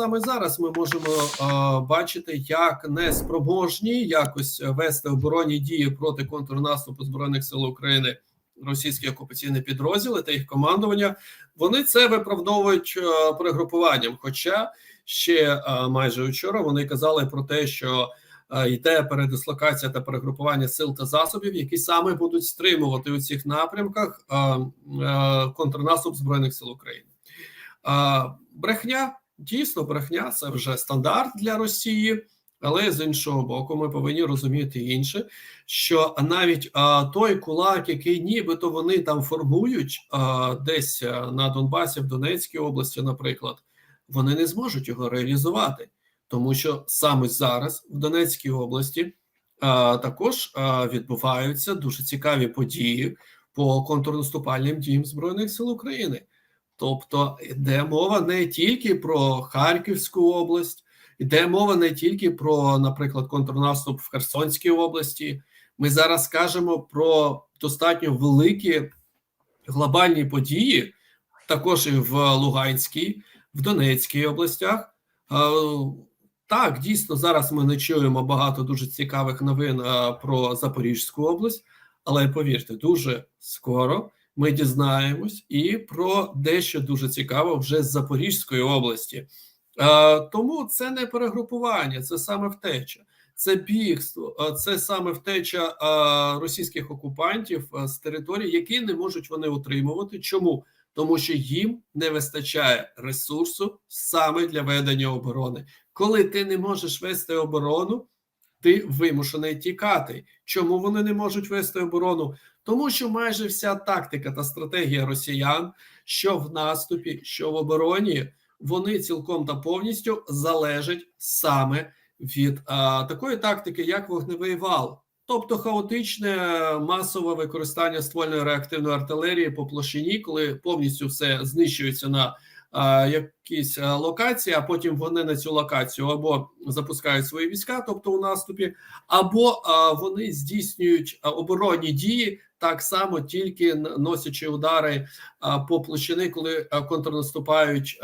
саме зараз ми можемо е, бачити, як неспроможні якось вести оборонні дії проти контрнаступу збройних сил України. Російські окупаційні підрозділи та їх командування вони це виправдовують е, перегрупуванням. Хоча ще е, майже вчора вони казали про те, що йде передислокація та перегрупування сил та засобів, які саме будуть стримувати у цих напрямках контрнаступ збройних сил України. Брехня дійсно брехня це вже стандарт для Росії. Але з іншого боку, ми повинні розуміти інше, що навіть а, той кулак, який нібито вони там формують а, десь на Донбасі, в Донецькій області, наприклад, вони не зможуть його реалізувати, тому що саме зараз в Донецькій області а, також а, відбуваються дуже цікаві події по контрнаступальним діям збройних сил України. Тобто йде мова не тільки про Харківську область. Йде мова не тільки про, наприклад, контрнаступ в Херсонській області. Ми зараз кажемо про достатньо великі глобальні події, також і в Луганській, в Донецькій областях. Так, дійсно, зараз ми не чуємо багато дуже цікавих новин про Запорізьку область, але повірте, дуже скоро ми дізнаємось і про дещо дуже цікаво вже з Запорізької області. Тому це не перегрупування, це саме втеча, це бігство, це саме втеча російських окупантів з територій, які не можуть вони утримувати. Чому? Тому що їм не вистачає ресурсу саме для ведення оборони. Коли ти не можеш вести оборону, ти вимушений тікати. Чому вони не можуть вести оборону? Тому що майже вся тактика та стратегія росіян, що в наступі, що в обороні вони цілком та повністю залежать саме від а, такої тактики, як вогневий вал, тобто хаотичне масове використання ствольної реактивної артилерії по площині, коли повністю все знищується на а, якійсь локації, а потім вони на цю локацію або запускають свої війська, тобто у наступі, або вони здійснюють оборонні дії. Так само тільки носячи удари по площини, коли контрнаступають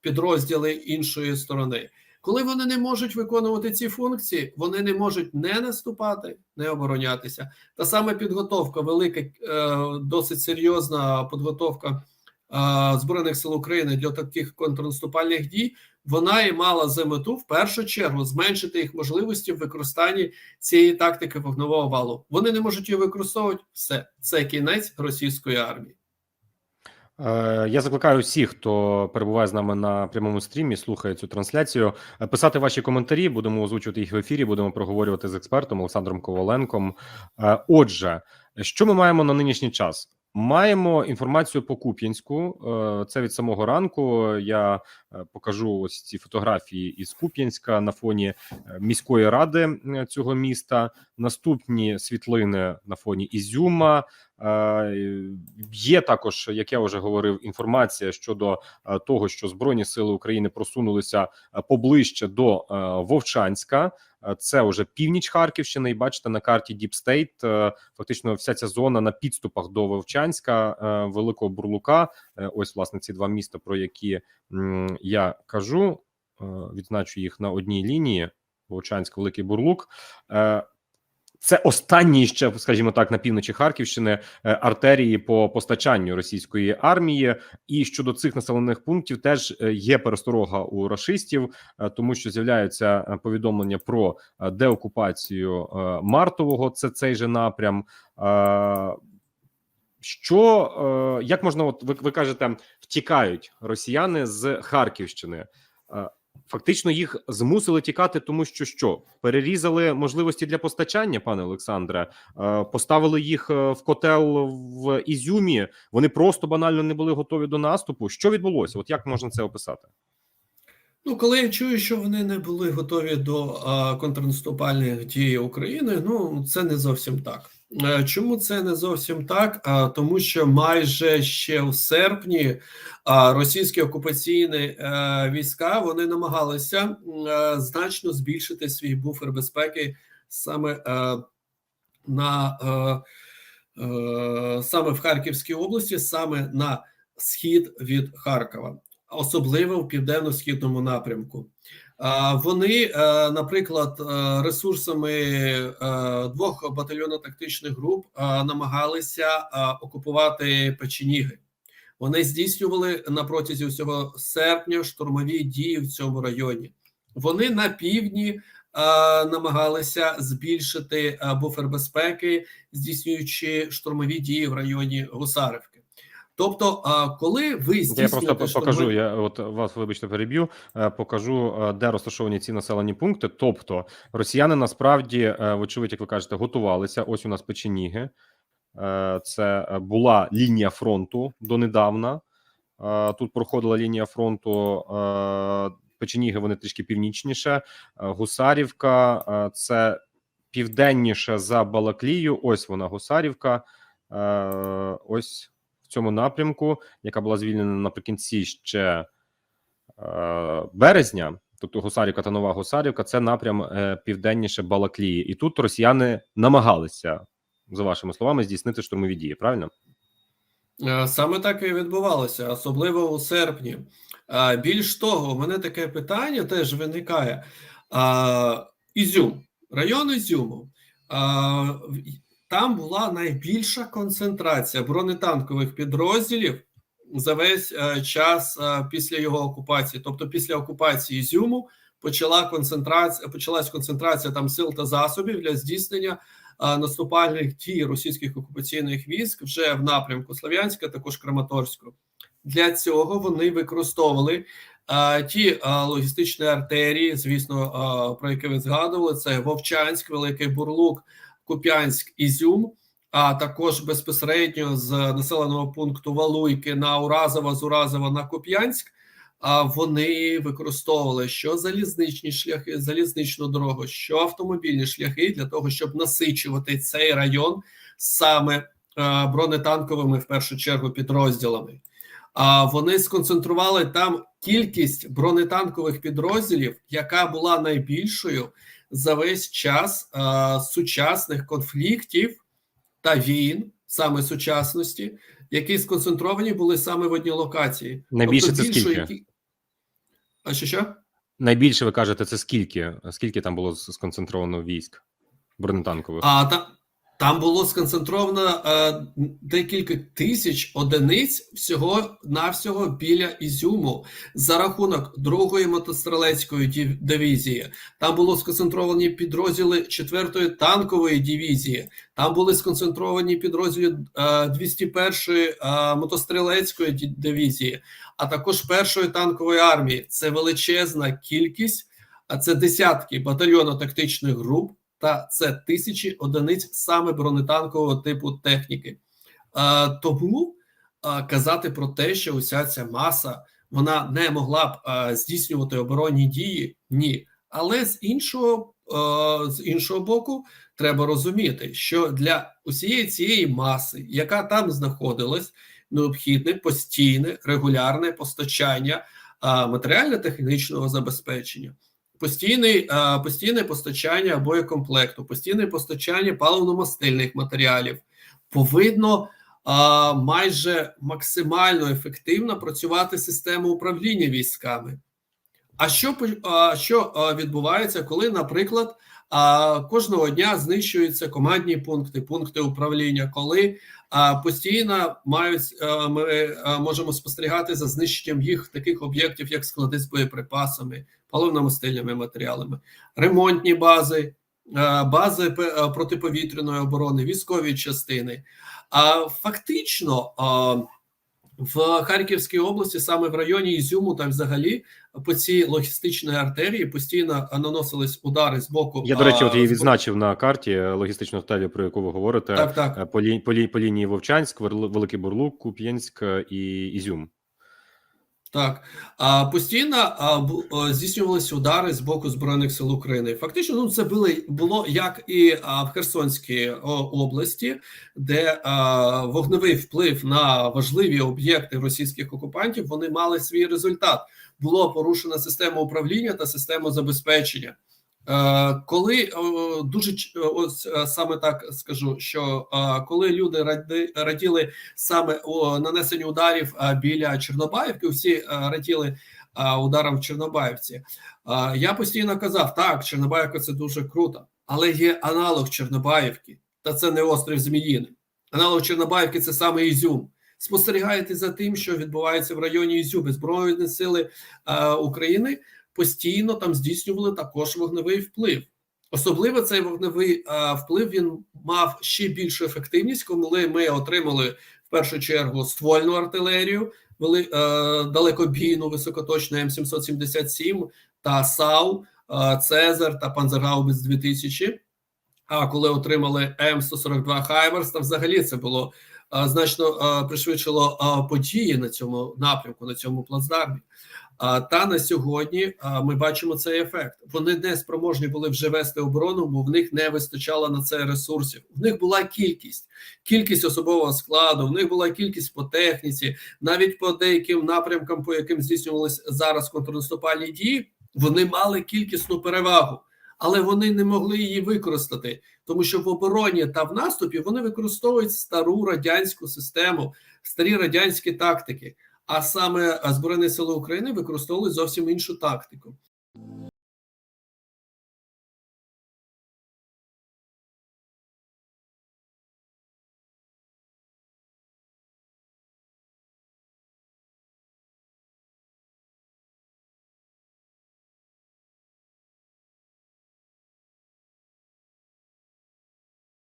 підрозділи іншої сторони. Коли вони не можуть виконувати ці функції, вони не можуть не наступати, не оборонятися. Та саме підготовка, велика, е, досить серйозна підготовка е, збройних сил України для таких контрнаступальних дій. Вона і мала за мету в першу чергу зменшити їх можливості в використанні цієї тактики вогнового валу. Вони не можуть її використовувати. Все це кінець російської армії. Е, я закликаю всіх, хто перебуває з нами на прямому стрімі, слухає цю трансляцію. е, Писати ваші коментарі, будемо озвучувати їх в ефірі. Будемо проговорювати з експертом Олександром Коваленком. Е, Отже, що ми маємо на нинішній час? Маємо інформацію по Куп'янську. Е, Це від самого ранку. Я е, покажу ось ці фотографії із Куп'янська на фоні е, міської ради цього міста. Наступні світлини на фоні Ізюма. Е, Є також, як я вже говорив, інформація щодо е, того, що Збройні сили України просунулися е, поближче до Вовчанська. Це вже північ Харківщини. І бачите на карті State, е, Фактично, вся ця зона на підступах до Вовчанська, Великого Бурлука. Ось власне ці два міста, про які я кажу. Відзначу їх на одній лінії: Вовчанськ, Великий Бурлук. Це останні ще, скажімо так, на півночі Харківщини е, артерії по постачанню російської армії. І щодо цих населених пунктів теж е, є пересторога у рашистів, е, тому що з'являються повідомлення про деокупацію Мартового. Це цей же напрям. Що як можна, от ви, ви кажете, втікають росіяни з Харківщини? Е, Фактично їх змусили тікати, тому що що перерізали можливості для постачання, пане Олександре. Е, Поставили їх е, в котел в Ізюмі. Вони просто банально не були готові до наступу. Що відбулося? От як можна це описати? Ну, коли я чую, що вони не були готові до а, контрнаступальних дій України, ну це не зовсім так. Е, Чому це не зовсім так? Тому що майже ще в серпні російські окупаційні е, війська вони намагалися е, значно збільшити свій буфер безпеки саме на саме в Харківській області, саме на схід від Харкова. особливо в південно-східному напрямку. Вони, е, наприклад, е, ресурсами е, двох батальйонно-тактичних груп е, намагалися окупувати печеніги. Вони здійснювали на протязі всього серпня штурмові дії в цьому районі. Вони на півдні намагалися збільшити буфер безпеки, здійснюючи штурмові дії в районі Гусарівки. Тобто, коли ви Я просто покажу. штурмові- Я от вас, вибачте, переб'ю. е, Покажу, е, де розташовані ці населені пункти. Тобто, росіяни насправді, е, вочевидь, як ви кажете, готувалися. Ось у нас печеніги. Це була лінія фронту донедавна. Тут проходила лінія фронту. Печеніги вони трішки північніше. Гусарівка це південніше за Балаклію. Ось вона, Гусарівка. Ось цьому напрямку, яка була звільнена наприкінці ще е, березня. Тобто Гусарівка та Нова Гусарівка це напрям е, південніше Балаклії, і тут росіяни намагалися, за вашими словами, здійснити штурмові дії. Правильно? Е, Саме так і відбувалося, особливо у серпні. Більш того, у мене таке питання теж виникає. Ізюм, район Ізюму. Там була найбільша концентрація бронетанкових підрозділів за весь е, час е, після його окупації. Тобто, після окупації Ізюму почала концентрація, почалась концентрація там сил та засобів для здійснення а, наступальних дій російських окупаційних військ вже в напрямку Слов'янська, також Краматорську. Для цього вони використовували а, ті а, логістичні артерії, звісно, а, про які ви згадували: це Вовчанськ, Великий Бурлук, Куп'янськ, Ізюм. А також безпосередньо з населеного пункту Валуйки на Уразово, з Уразова на Куп'янськ. А вони використовували що залізничні шляхи, залізничну дорогу, що автомобільні шляхи для того, щоб насичувати цей район саме е, бронетанковими в першу чергу підрозділами. А вони сконцентрували там кількість бронетанкових підрозділів, яка була найбільшою за весь час сучасних конфліктів та війн, саме сучасності, які сконцентровані були саме в одній локації. Найбільше Тобто це скільки? кі- А що що? Найбільше ви кажете, це скільки? Скільки там було сконцентровано військ бронетанкових? А та, там було сконцентровано е, декілька тисяч одиниць всього навсього біля Ізюму за рахунок другої мотострілецької дивізії. Там було сконцентровані підрозділи 4-ї танкової дивізії. Там були сконцентровані підрозділи е, 201-ї е, мотострілецької дивізії, а також першої танкової армії. Це величезна кількість, а це десятки батальйонно-тактичних груп та це тисячі одиниць саме бронетанкового типу техніки. Е, тому е, казати про те, що уся ця маса вона не могла б е, здійснювати оборонні дії, ні. Але з іншого, з іншого боку, треба розуміти, що для усієї цієї маси, яка там знаходилась, необхідне постійне регулярне постачання матеріально-технічного забезпечення постійний, е, постійне постачання боєкомплекту, постійне постачання паливно-мастильних матеріалів повинно е, майже максимально ефективно працювати система управління військами. А що, а що е, відбувається, коли, наприклад, кожного дня знищуються командні пункти, пункти управління, коли постійно мають ми можемо спостерігати за знищенням їх таких об'єктів, як склади з боєприпасами, паливно-мастильними матеріалами, ремонтні бази, бази протиповітряної оборони, військові частини. А фактично в Харківській області, саме в районі Ізюму, та взагалі по цій логістичній артерії постійно наносились удари з боку. Я, до речі, от її відзначив на карті е, логістичну артерію, про яку ви говорите. Так, так. Е, По, лі, по, лі, по лінії Вовчанськ, Великий Бурлук, Куп'янськ е, і Ізюм. Так, постійно а, здійснювалися удари з боку збройних сил України. Фактично, ну це були було як і в Херсонській області, де вогневий вплив на важливі об'єкти російських окупантів вони мали свій результат. Було порушена система управління та система забезпечення. Е, Коли е, дуже е, ось саме так скажу, що коли люди ради- раділи саме нанесенню ударів біля Чорнобаївки, всі раділи ударам в Чорнобаївці. Я постійно казав: так, Чорнобаївка це дуже круто, але є аналог Чорнобаївки, та це не острів Зміїний. Аналог Чорнобаївки це саме Ізюм. Спостерігаєте за тим, що відбувається в районі Ізюми. Збройні сили України постійно там здійснювали також вогневий вплив. Особливо цей вогневий е, вплив він мав ще більшу ефективність, коли ми отримали в першу чергу ствольну артилерію, вели, е, далекобійну високоточну М777 та САУ, е, Цезар та Панзергаубіц 2000. А коли отримали М142 Хаймерс, то взагалі це було е, значно е, пришвидшило е, події на цьому напрямку, на цьому плацдармі. А, Та на сьогодні ми бачимо цей ефект. Вони не спроможні були вже вести оборону, бо в них не вистачало на це ресурсів. В них була кількість, кількість особового складу, в них була кількість по техніці, навіть по деяким напрямкам, по яким здійснювалися зараз контрнаступальні дії, вони мали кількісну перевагу, але вони не могли її використати, тому що в обороні та в наступі вони використовують стару радянську систему, старі радянські тактики. А саме Збройні сили України використовували зовсім іншу тактику.